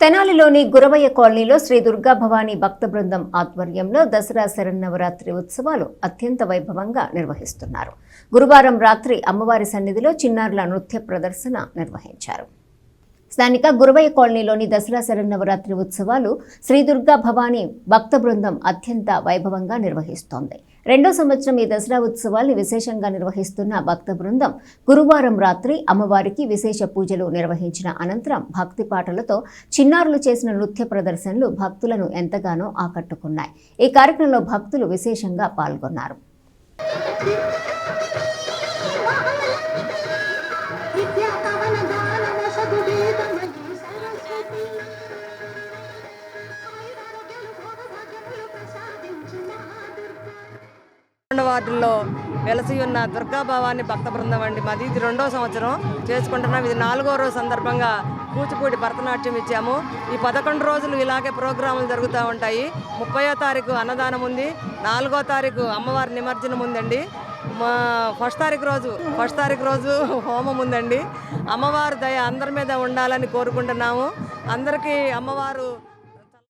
తెనాలిలోని గురవయ్య కాలనీలో శ్రీ దుర్గా భవానీ భక్త బృందం ఆధ్వర్యంలో దసరా శరన్నవరాత్రి ఉత్సవాలు అత్యంత వైభవంగా నిర్వహిస్తున్నారు. గురువారం రాత్రి అమ్మవారి సన్నిధిలో చిన్నారుల నృత్య ప్రదర్శన నిర్వహించారు. స్థానిక గురవయ్య కాలనీలోని దసరా శరన్నవరాత్రి ఉత్సవాలు శ్రీ దుర్గా భవానీ భక్త బృందం అత్యంత వైభవంగా నిర్వహిస్తోంది. రెండో సంవత్సరం ఈ దసరా ఉత్సవాల్ని విశేషంగా నిర్వహిస్తున్న భక్త బృందం గురువారం రాత్రి అమ్మవారికి విశేష పూజలు నిర్వహించిన అనంతరం భక్తి పాటలతో చిన్నారులు చేసిన నృత్య ప్రదర్శనలు భక్తులను ఎంతగానో ఆకట్టుకున్నాయి. ఈ కార్యక్రమంలో భక్తులు విశేషంగా పాల్గొన్నారు. రెండు వార్డుల్లో వెలసి ఉన్న దుర్గా భవాని భక్త బృందం అండి. మాది ఇది రెండో సంవత్సరం చేసుకుంటున్నాం. ఇది నాలుగో రోజు సందర్భంగా కూచిపూడి భరతనాట్యం ఇచ్చాము. ఈ పదకొండు రోజులు ఇలాగే ప్రోగ్రాములు జరుగుతూ ఉంటాయి. ముప్పయో తారీఖు అన్నదానం ఉంది. నాలుగో తారీఖు అమ్మవారి నిమజ్జనం ఉందండి. మా ఫస్ట్ తారీఖు రోజు ఫస్ట్ తారీఖు రోజు హోమం ఉందండి. అమ్మవారి దయ అందరి మీద ఉండాలని కోరుకుంటున్నాము. అందరికీ అమ్మవారు